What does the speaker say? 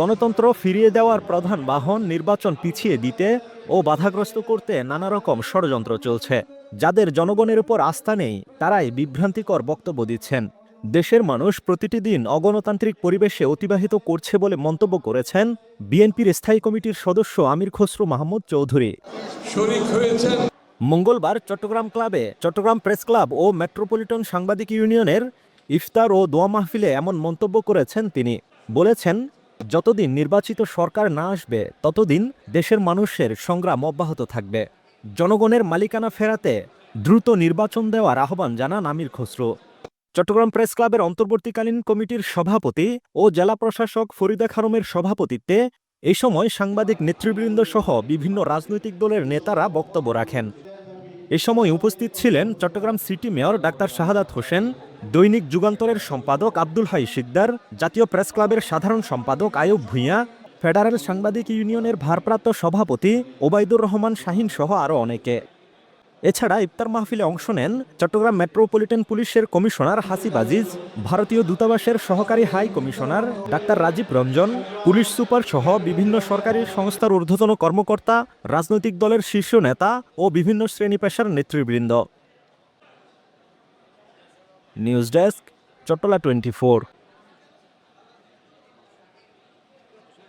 গণতন্ত্র ফিরিয়ে দেওয়ার প্রধান বাহন নির্বাচন পিছিয়ে দিতে ও বাধাগ্রস্ত করতে নানা রকম ষড়যন্ত্র চলছে। যাদের জনগণের উপর আস্থা নেই তারাই বিভ্রান্তিকর বক্তব্য দিচ্ছেন। দেশের মানুষ প্রতিটি দিন অগণতান্ত্রিক পরিবেশে অতিবাহিত করছে বলে মন্তব্য করেছেন বিএনপির স্থায়ী কমিটির সদস্য আমির খসরু মাহমুদ চৌধুরী। মঙ্গলবার চট্টগ্রাম ক্লাবে চট্টগ্রাম প্রেস ক্লাব ও মেট্রোপলিটন সাংবাদিক ইউনিয়নের ইফতার ও দোয়া মাহফিলে এমন মন্তব্য করেছেন তিনি। বলেছেন যতদিন নির্বাচিত সরকার না আসবে, ততদিন দেশের মানুষের সংগ্রাম অব্যাহত থাকবে। জনগণের মালিকানা ফেরাতে দ্রুত নির্বাচন দেওয়ার আহ্বান জানান আমির খসরু। চট্টগ্রাম প্রেস ক্লাবের অন্তর্বর্তীকালীন কমিটির সভাপতি ও জেলা প্রশাসক ফরিদা খানমের সভাপতিত্বে এই সময় সাংবাদিক নেতৃবৃন্দ সহ বিভিন্ন রাজনৈতিক দলের নেতারা বক্তব্য রাখেন। এ সময় উপস্থিত ছিলেন Chattogram city mayor doctor Shahadat Hossain, দৈনিক যুগান্তরের সম্পাদক আব্দুল হাই শিকদার, জাতীয় প্রেস ক্লাবের সাধারণ সম্পাদক আয়ুব ভূঁইয়া, ফেডারেল সাংবাদিক ইউনিয়নের ভারপ্রাপ্ত সভাপতি ওবায়দুর রহমান শাহিন সহ আরও অনেকে। এছাড়া ইফতার মাহফিলে অংশ নেন চট্টগ্রাম মেট্রোপলিটন পুলিশের কমিশনার হাসিব আজিজ, ভারতীয় দূতাবাসের সহকারী high commissioner doctor Rajib Ranjan, police super সহ বিভিন্ন সরকারি সংস্থার ঊর্ধ্বতন কর্মকর্তা, রাজনৈতিক দলের শীর্ষ নেতা ও বিভিন্ন শ্রেণি পেশার নেতৃবৃন্দ। News desk, Chattala twenty